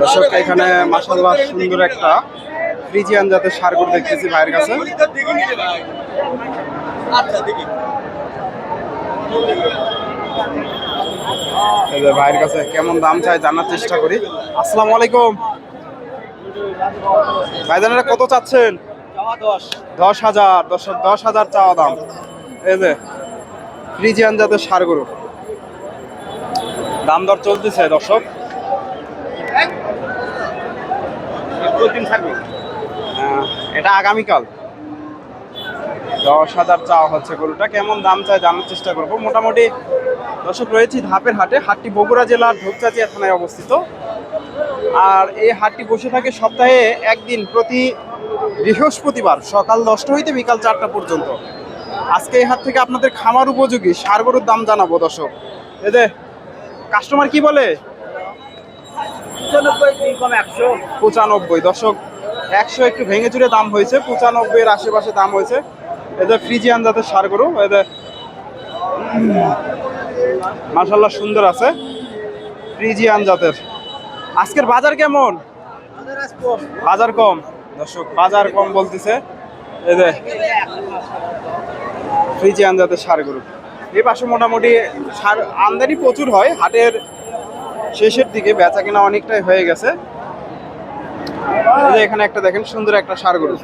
দর্শক, এখানে মাসাল্লাহ সুন্দর একটা ফ্রিজিয়ান জাতের সারগুলো দেখতেছি ভাইয়ের কাছে। ভাইয়ের কাছে কেমন দাম চাই জানার চেষ্টা করি। আসসালামু আলাইকুম। ভাইজানেরা কত চাচ্ছেন? দশ হাজার দশ দশ হাজার চাওয়া দাম। এই যে ফ্রিজিয়ান জাতের সার গরু। দাম দর চলতেছে দর্শক। এটা আগামীকাল। দশ হাজার চাওয়া হচ্ছে গরুটা। কেমন দাম চায় জানার চেষ্টা করব। মোটামুটি দর্শক রয়েছি ধাপের হাটে। হাটটি বগুড়া জেলার ধূপচাচিয়া থানায় অবস্থিত। আর এই হাটটি বসে থাকে সপ্তাহে একদিন প্রতি বৃহস্পতিবার সকাল দশটা হইতে বিকাল চারটা পর্যন্ত। আজকে এই হাট থেকে আপনাদের খামার উপযোগী সার গরুর দাম জানাব দর্শক। এদের কাস্টমার কি বলে? পঁচানব্বই দর্শক একশো একটু ভেঙে চুরে দাম হয়েছে। পঁচানব্বই এর আশেপাশে দাম হয়েছে। এদের ফ্রিজিয়ান জাতের সার গরু এদের মাসাল্লাহ সুন্দর আছে। ফ্রিজিয়ান জাতের। আজকের বাজার কেমন? বাজার কম। দর্শক বাজার কম বলতেছে। এদের ফ্রিজিয়ান জাতের সার গরু এই পাশে মোটামুটি সার আমদানি প্রচুর হয়, হাটের শেষের দিকে বেচা কেনা অনেকটাই হয়ে গেছে। এখানে একটা দেখেন, সুন্দর একটা সার গরু।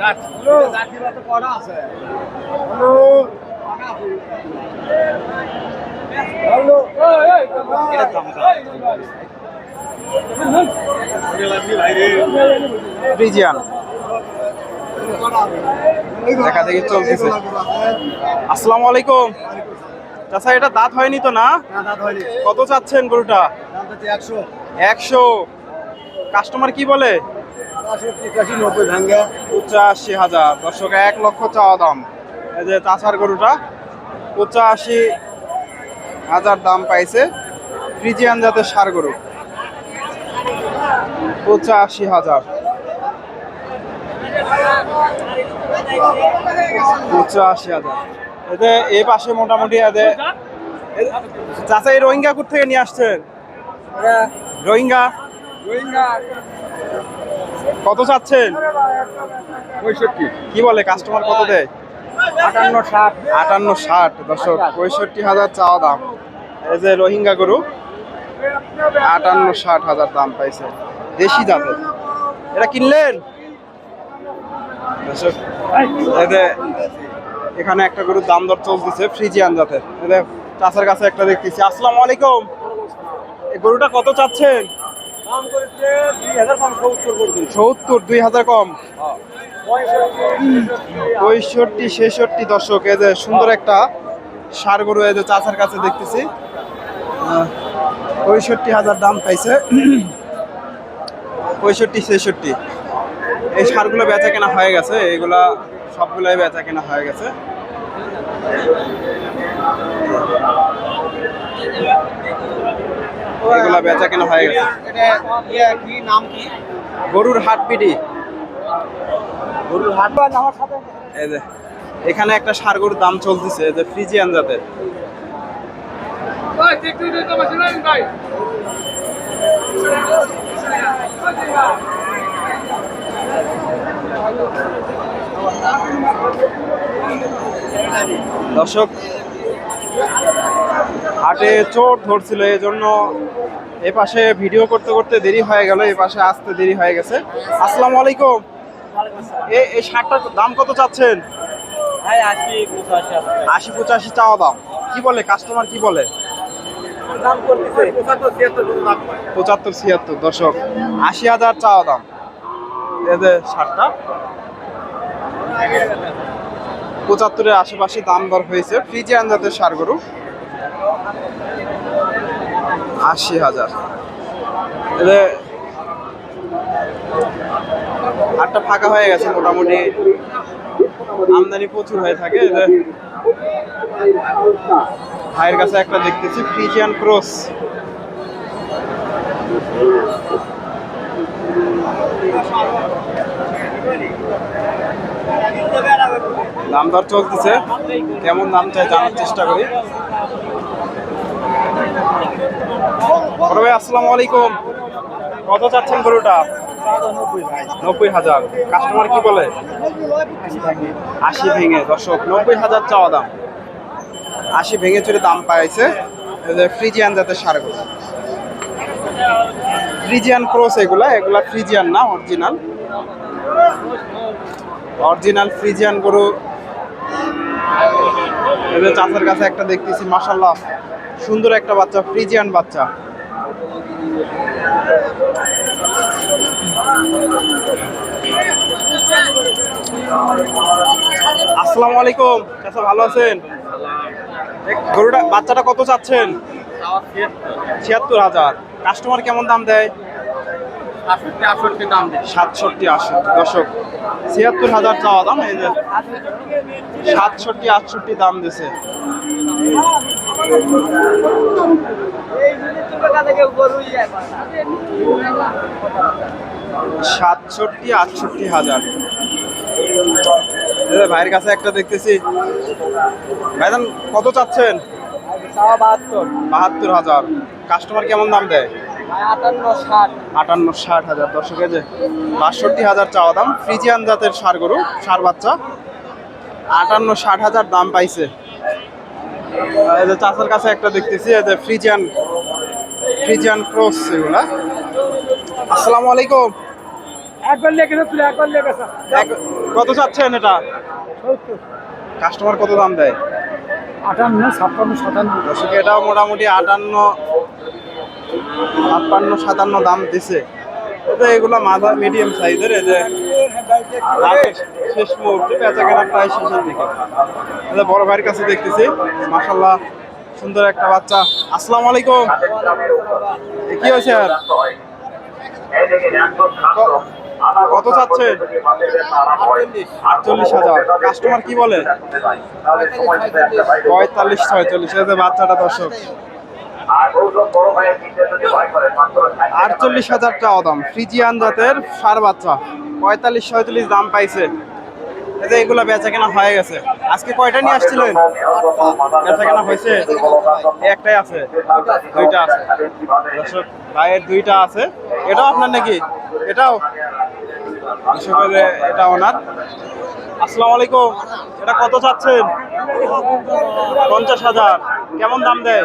ফ্রিজিয়ান। দেখা দেখি চলতেছে। আসসালামু আলাইকুম। চাচা এটা দাঁত হয়নি তো না? কত চাচ্ছেন গরুটা? একশো। কাস্টমার কি বলে? পঁচাশি হাজার। দর্শক এক লক্ষ চাওয়া দাম। এই যে চাষার গরুটা পঁচাশি হাজার দাম পাইছে ফ্রিজিয়ান জাতের সার গরু। পঁচাশি হাজার। পঁচাশি হাজার। এতে এই পাশে মোটামুটি এতে চাচা এই রোহিঙ্গা কোথা থেকে নিয়ে আসছেন? রোহিঙ্গা। কত চাচ্ছেন? পঁয়ষট্টি। কি বলে কাস্টমার কত দেয়? আটান্ন ষাট। আটান্ন ষাট দশক পঁয়ষট্টি হাজার চাওয়া দাম। এই যে রোহিঙ্গা গরু আটান্ন ষাট হাজার দাম পাইছে। দেশি জাতের। এটা কিনলেন? দর্শক, এখানে একটা গরুর দাম দর চলতেছে ফ্রিজিয়ান জাতের। চাষের কাছে একটা দেখতেছি। আসসালামু আলাইকুম। এই গরুটা কত চাচ্ছেন? সত্তর, দুই হাজার কম। পঁয়ষট্টি, ছেষট্টি দর্শক, এই যে সুন্দর একটা সার গরু এই যে চাচার কাছে দেখতেছি। পঁয়ষট্টি হাজার দাম পাইছে। পঁয়ষট্টি, ছেষট্টি। এই সারগুলো বেচা কেনা হয়ে গেছে। এগুলা সবগুলাই বেচা কেনা হয়ে গেছে। এগুলা বেচা কেনা হয়ে গেছে। কি গরুর হাট পিটি গরুর হাট এই যে এখানে একটা সার গরুর দাম চলতেছে যে ফ্রিজিয়ান জাতের। দর্শক হাটে চোট ধরছিল এই জন্য এ পাশে ভিডিও করতে করতে দেরি হয়ে গেল এই পাশে আসতে দেরি হয়ে গেছে। আসসালামু আলাইকুম। এ এই শার্টটার দাম কত চাচ্ছেন? আশি পঁচাশি চাওয়া দাম। কি বলে কাস্টমার কি বলে? পঁচাত্তর ছিয়াত্তর দর্শক আশি হাজার চাওয়া দাম। এই যে শার্টটা পঁচাত্তরের আশেপাশে দাম দর হয়েছে। ফ্রিজিয়ান জাতের সার গরু। আশি হাজার। হাটটা ফাঁকা হয়ে গেছে মোটামুটি। আমদানি প্রচুর হয়ে থাকে ভাইয়ের কাছে একটা দেখতেছি, ফ্রিজিয়ান ক্রস। দাম দর চলতেছে। কেমন দাম চাই জানার চেষ্টা করি। আসসালামু আলাইকুম। কত চাচ্ছেন গরুটা? নব্বই হাজার। কাস্টমার কি বলে? আশি ভেঙে। দর্শক, নব্বই হাজার চাওয়া দাম। আশি ভেঙে চলে দাম পাইছে। ফ্রিজিয়ান জাতের সার গরু ফ্রিজিয়ান ক্রস এগুলা। এগুলা ফ্রিজিয়ান না, অরিজিনাল। অরিজিনাল ফ্রিজিয়ান গরু। এদের চাষের কাছে একটা দেখতেছি মাসাল্লাহ সুন্দর একটা বাচ্চা, ফ্রিজিয়ান বাচ্চা। আসসালামু আলাইকুম। চাচা, ভালো আছেন? গরুটা, বাচ্চাটা কত চাচ্ছেন? ছিয়াত্তর হাজার। কাস্টমার কেমন দাম দেয় আটষট্টি আটষট্টি দাম দিই সাতষট্টি আটষট্টি দশক ছিয়াত্তর হাজার চাওয়া দাম এই যে। সাতষট্টি আটষট্টি দাম দিছে। সাতষট্টি আটষট্টি হাজার। ভাইয়ের কাছে একটা দেখতেছি। ভাইজান কত চাচ্ছেন? বাহাত্তর। বাহাত্তর হাজার। কাস্টমার কেমন দাম দেয়? আটান্ন ষাট। হাজার দর্শকে যে বাষট্টি হাজার চাওয়া দাম ফ্রিজিয়ান জাতের সার গরু সার বাচ্চা। আটান্ন ষাট হাজার দাম পাইছে। এই যে চাষের কাছে একটা দেখতেছি এই যে ফ্রিজিয়ান ফ্রিজিয়ান ক্রস এগুলা। আসসালামু আলাইকুম। কত চাচ্ছেন এটা? কাস্টমার কত দাম দেয়? আটান্ন ছাপ্পান্ন সাতান্ন। এটাও মোটামুটি আটান্ন ছাপ্পান্ন, সাতান্ন দাম দিছে। এটা এগুলো মাথা মিডিয়াম সাইজের এই যে শেষ মুহূর্তে বেচা কেনা প্রায় শেষের দিকে। বড় ভাইয়ের কাছে দেখতেছি মাসাল্লাহ সুন্দর একটা বাচ্চা। আসসালামু আলাইকুম। কি হয়েছে আর? কত চাচ্ছেন আটচল্লিশ হাজার। কাস্টমার কি বলে? পঁয়তাল্লিশ, ছয়চল্লিশ। বাচ্চাটা দর্শক। আটচল্লিশ হাজার টাকা দাম। ফ্রিজিয়ান জাতের সার বাচ্চা। পঁয়তাল্লিশ, ছয়চল্লিশ দাম পাইছে। যে এগুলো বেচা কেনা হয়ে গেছে। আজকে কয়টা নিয়ে আসছিলেন? বেচা কেনা হয়েছে একটাই আছে। দুইটা আছে। ভাইয়ের দুইটা আছে। এটাও আপনার নাকি? এটাও? এটা ওনার। আসসালামু আলাইকুম। এটা কত চাচ্ছেন? পঞ্চাশ হাজার। কেমন দাম দেয়?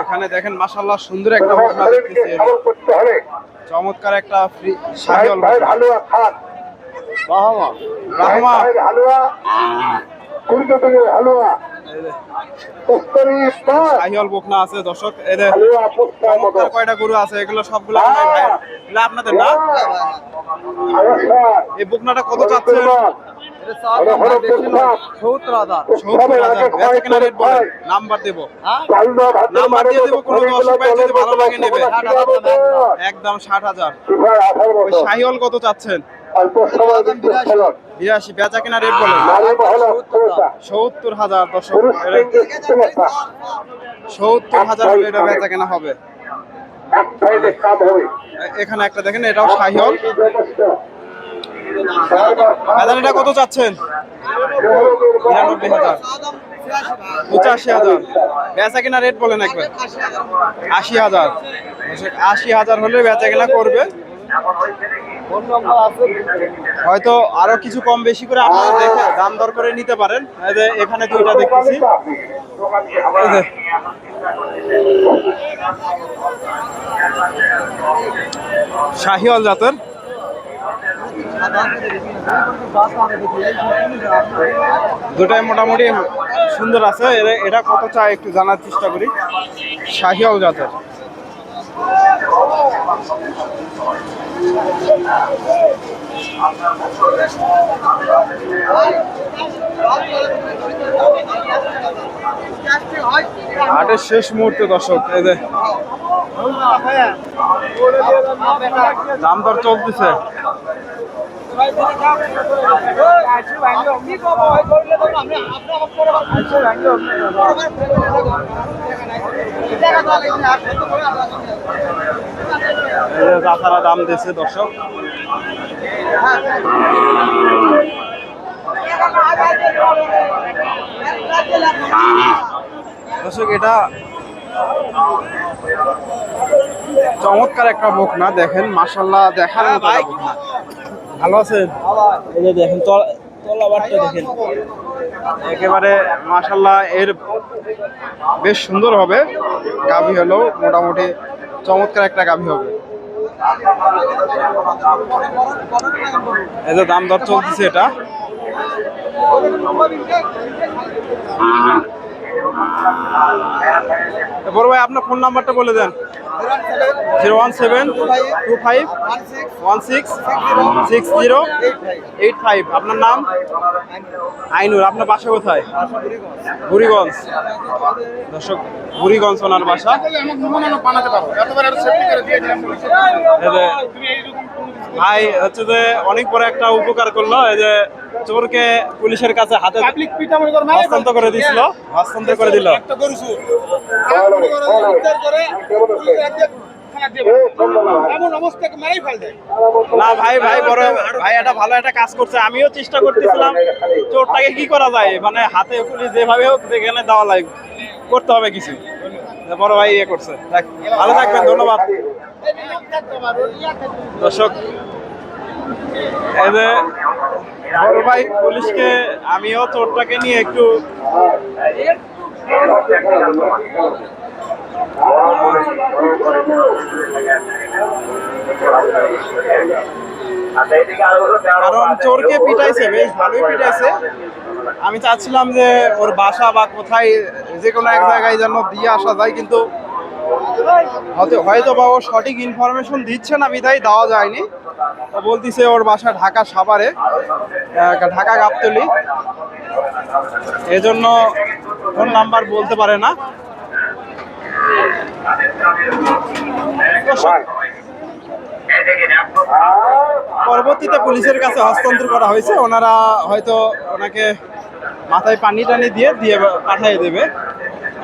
এখানে দেখেন মাসাল্লাহ সুন্দর একটা শরীরকে দেখতেছি। চমৎকার একটা ফ্রি ভাই হালুয়া খান। রাহমা। ভাইয়ের হালুয়া। কুড়িতে হালুয়া। এই যে। কস্তরি পাঁচ শাহিওয়াল বকনা আছে দর্শক। এই যে হালুয়া পুস্তা মতো চমৎকার কয়টা গরু আছে এগুলো সবগুলো মনে হয় আপনাদের না? এই বকনাটা কত চাচ্ছেন? সত্তর হাজার সত্তর হাজার বেচা কেনা রেট বলেন নাম্বার দেবো। নাম্বার দিয়ে দেবো কোনো দর্শক যদি ভালো লাগে নেবে। একদম ষাট হাজার। ওই শাহিওয়াল কত চাচ্ছেন? বিরাশি। বেচা কেনা রেট বলেন। সত্তর হাজার। দর্শক সত্তর হাজার এটা বেচা কেনা হবে। এখানে একটা দেখেন এটাও শাহিওল এটা কত চাচ্ছেন? নিরানব্বই হাজার। পঁচাশি হাজার। বেচা কেনা রেট বলেন একবার। আশি হাজার। আশি হাজার হলে বেচা কেনা করবে। হয়তো আরও কিছু কম বেশি করে আপনারা দেখে দাম দর করে নিতে পারেন। এখানে দুইটা দেখতেছি। শাহিওয়াল জাতের। দুটাই মোটামুটি সুন্দর আছে। এটা কত চাই একটু জানার চেষ্টা করি। শাহিওয়াল জাতের। হাটের শেষ মুহূর্তে দর্শক, এই যে দাম দর চলতেছে। যে দাম দিচ্ছে দর্শক দর্শক এটা চমৎকার একটা বুক না দেখেন মাসাল্লাহ দেখার মতো। ভালো আছেন? এই যে দেখেন তল- তলাবারটা দেখেন। একেবারে মাসাল্লাহ এর বেশ সুন্দর হবে। গাভী হলো মোটামুটি চমৎকার একটা গাভী হবে। এই যে দাম দর চলতেছে এটা। বড় ভাই আপনার ফোন নাম্বারটা বলে দেন। Zero one seven two five one six six zero eight five. আপনার নাম? আইনুর। আপনার বাসা কোথায়? বুড়িগঞ্জ। দর্শক বুড়িগঞ্জ ওনার বাসা। ভাই হচ্ছে যে অনেক বড় একটা উপকার করল এই যে চোরকে পুলিশের কাছে হাতে হস্তান্তর করে দিছিল হস্তান্তর করে দিল। না ভাই ভাই, বড় ভাই, এটা ভালো একটা কাজ করছে। আমিও চেষ্টা করতেছিলাম চোরটাকে কি করা যায়? মানে হাতে পুলিশ যেভাবে হোক, যেখানে দেওয়া লাগবে করতে হবে কিছু। বড় ভাই ইয়ে করছে। ভালো থাকবেন, ধন্যবাদ। দর্শক, এই বড় ভাই পুলিশকে, আমিও চোরটাকে নিয়ে একটু কারণ চোরকে পিটাইছে, বেশ ভালোই পিটাইছে। আমি চাচ্ছিলাম যে ওর বাসা বা কোথায়, যে কোনো এক জায়গায় যেন দিয়ে আসা যায়, কিন্তু হয়তো- বা ও সঠিক ইনফরমেশন দিচ্ছে না, বিধায় দেওয়া যায়নি। বলতিছে ওর বাসা ঢাকা সাভারে ঢাকা গাবতলি। এজন্য ফোন নাম্বার বলতে পারে না। পরবর্তীতে পুলিশের কাছে হস্তান্তর করা হয়েছে। ওনারা হয়তো ওনাকে মাথায় পানি টানি দিয়ে দিয়ে পাঠিয়ে দেবে।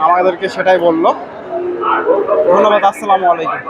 আমাদেরকে সেটাই বলল। ধন্যবাদ, আসসালামু আলাইকুম।